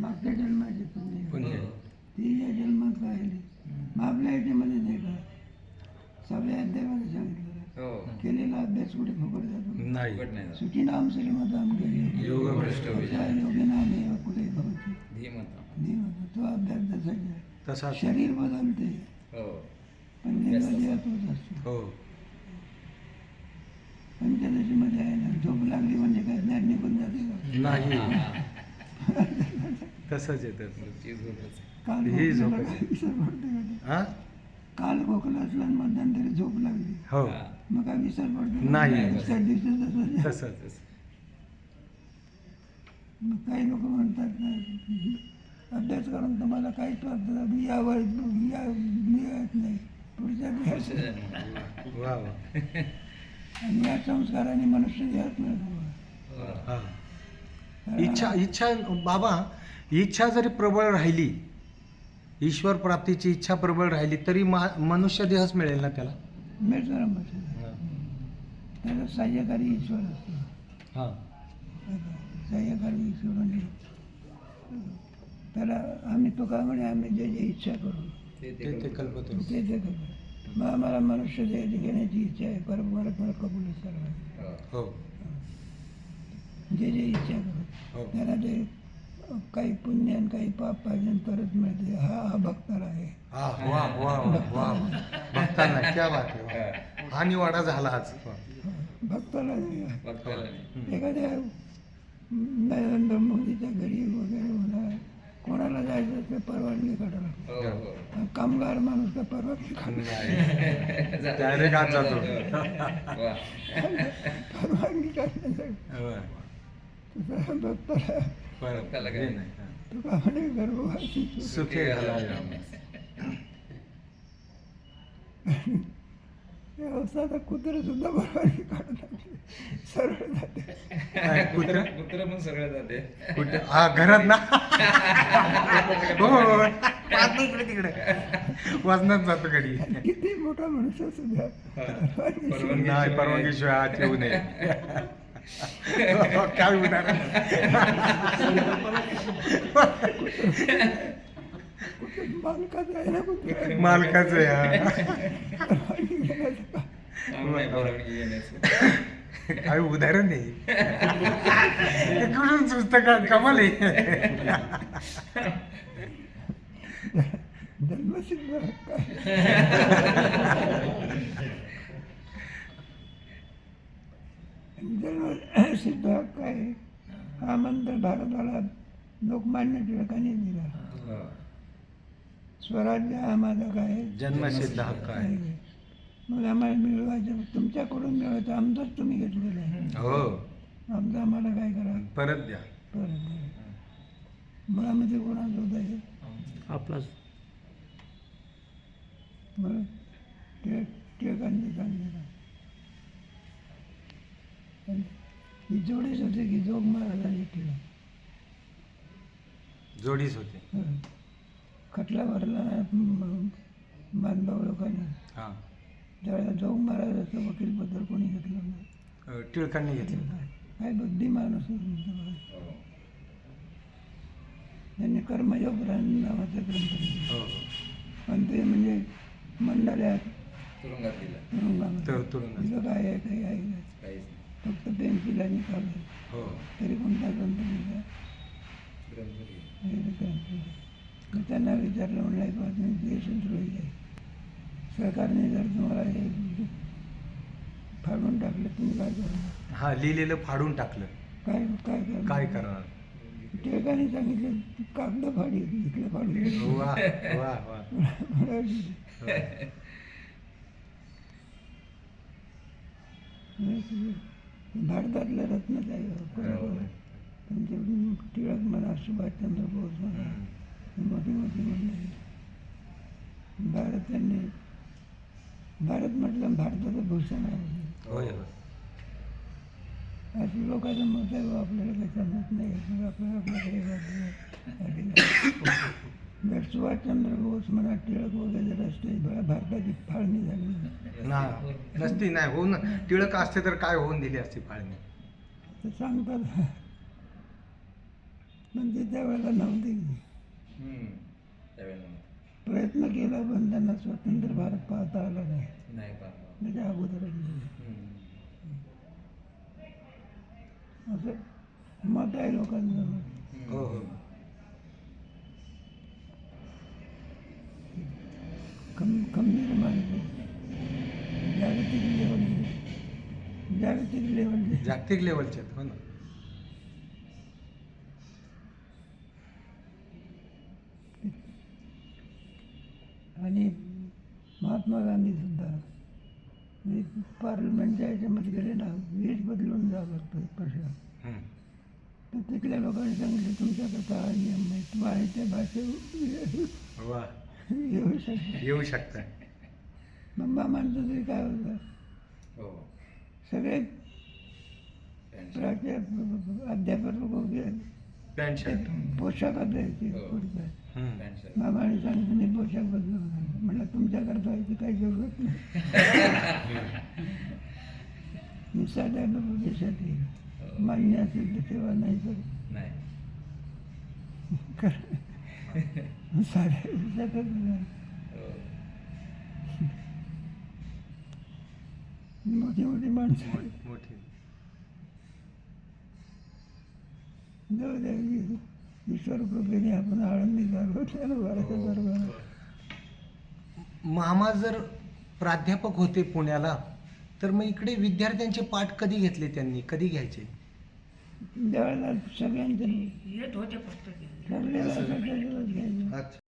मागच्या जन्माची पुण्य पुण्य ती या जन्मात राहिली आपल्या याच्यामध्ये नाही का? सगळ्या सांगितलं हो. केलेला अभ्यास कुठे फुकट जातो. सुखी नाम योग कुठे भवती. धीमत. देव तो अभ्यास जसा. तसा शरीर बदलते. हो. पण तोच असतो. हो. पंचदशीमध्ये आहे ना झोप लागली म्हणजे काय? ज्ञान निघून जाते का? नाही. तसंच येतं ही झोप? हा? काल खोकला असला आणि मध्यंतरी झोप लागली. हो. हा. मग काय विसर पडते का? नाही. तसंच मग काही लोक म्हणतात ना अभ्यास करून तुम्हाला काहीच वाटतं मी यावर या मी येत नाही. पुढच्या वा वा. आणि या संस्काराने मनुष्य देहात मिळतो हा. इच्छा इच्छा बाबा इच्छा जरी प्रबळ राहिली ईश्वर प्राप्तीची इच्छा प्रबळ राहिली तरी मा मनुष्य देहच मिळेल ना त्याला? मनुष्य त्याला सहाय्यकारी ईश्वर असतो. हा. सहाय्यकारी ईश्वर म्हणजे त्याला आम्ही तो का म्हणे आम्ही जे जे इच्छा करू. ते ते कल्पतो ते ते करू मग आम्हाला मनुष्य देह घेण्याची इच्छा आहे. परत मला मला कबूल सर्व हो. हो. जे जे इच्छा करू. हो. त्याला ते काही पुण्य आणि काही पाप पाहिजे आणि तरच मिळते. हा हा भक्ताला आहे. हा वा वा वा वा. भक्तांना क्या बात आहे वा. हा निवाडा झाला आज. भक्ताला. एखाद्या नरेंद्र मोदीच्या घरी वगैरे म्हणा कोणाला जायचं ते परवानगी काढायला. हो हो. कामगार माणूस का परवानगी काढ परवानगी काढण्यासाठी. म्हणे गर्भवासी सुखे. व्यवस्था कुत्रे सुद्धा काढून टाकली. सरळ जाते. कुत्रं? कुत्र पण सगळं जाते. कुठे हा घरात ना. हो हो, हो. इकडे तिकडे. वजनात जातो घरी. किती मोठा मनुष्य सुद्धा परवानगी परवानगीशिवाय आत येऊ नये. काय उदाहरण मालकाचा आहे ना मालकाचं काय उदाहरण नाही कुठून सुचतं का कमाल आहे जन्मसिद्ध हक्क आहे जन्मसिद्ध हक्क आहे. हा मंत्र भारताला लोकमान्य टिळकांनी दिला. स्वराज्य हा माझा काय जन्मसिद्ध हक्क आहे. मग आम्हाला मिळवायचं तुमच्याकडून मिळवायचं आमचंच तुम्ही घेतलेलं आहे. हो. आमचं आम्हाला काय करा? परत द्या. परत द्या. मुळामध्ये कोणाचं होतं हे आपलाच. मग जोडीच होते की जोग आणि टिळक जोडीच होते हं. खटला भरला ना म- मानभाऊ लोकांनी हा त्यावेळेला जोग महाराजाचं वकीलपत्र कोणी घेतलं नाही टिळकांनी घेतले काय बुद्धी माणूस. हो. त्यांनी कर्मयोग नावाचा ग्रंथ लिहिला. हो हो पण ते म्हणजे मंडळ्यात तुरुंगात गेला तुरुंगामध्ये तर तुरुंगात. तिथं काय आहे काही आहे फक्त पेन्सिल आणि कागद. हो. तरी कोणता ग्रंथ लिहिला ग्रंथ त्यांना विचारलं म्हणलं एक बातमी देशद्रोही आहे सरकारने जर तुम्हाला हे फाडून टाकलं तुम्ही काय करणार? हा लिहिलेलं फाडून टाकलं. काय काय करणार? काय करणार? टिळकाने सांगितलं कागद फाडी इकडे फाडू वा वा वा भारतातल्या रत्न तुमचे टिळक म्हणा सुभाषचंद्र बोस म्हणा मोठी मोठी मंडळी भारत त्यांनी भारत म्हटलं भारताचं भूषण आहे. असं लोकांचं मत आहे आपल्याला काही समजत नाही आपल्याला आपल्याकडे जर सुभाषचंद्र बोस म्हणा टिळक वगैरे भा- भारताची फाळणी झाली. ना नसती नाही होऊन टिळक असते तर काय होऊन दिली असती फाळणी? तर सांगतात. पण ते त्यावेळेला नव्हते. प्रयत्न केला पण त्यांना स्वतंत्र भारत पाहता आला नाही. त्याच्या अगोदर हम्म. असं मत आहे लोकांचं. हो हो. कम खंबीर माणसं जागतिक लेवलचे जागतिक लेवलचे जागतिक लेवलचे आहेत, हो ना. आणि महात्मा गांधी सुद्धा हे पार्लमेंटच्या याच्यामध्ये गेले ना वेश बदलून जावं लागतं प्रश्न. तर तिथल्या लोकांनी सांगितलं तुमच्याकरता हा नियम आहे. तुम्हा आहे त्या भाषेत वा. येऊ शकता. येऊ शकता. मग माणसं तरी काय होतं हो. सगळे अध्यापक लोक पॅन्ट शर्ट पोशाखात द्यायचे. पुढचं. त्यांचं. मामाने सांगितलं मी पोशाख बदलू म्हटलं तुमच्याकरता याची काही जरूरत नाही. मी साध्या देशात हो. मान्य असेल तर तेव्हा नाही तर नाही. कर. साध्या मोठी मोठी माणसं मोठी जाऊ द्या ईश्वर कृपेने आपण आळंदी झालो मामा जर प्राध्यापक होते पुण्याला तर मग इकडे विद्यार्थ्यांचे पाठ कधी घेतले त्यांनी? कधी घ्यायचे? ज्यावेळेला सगळ्यांचे येत होते घ्यायचं अच्छा.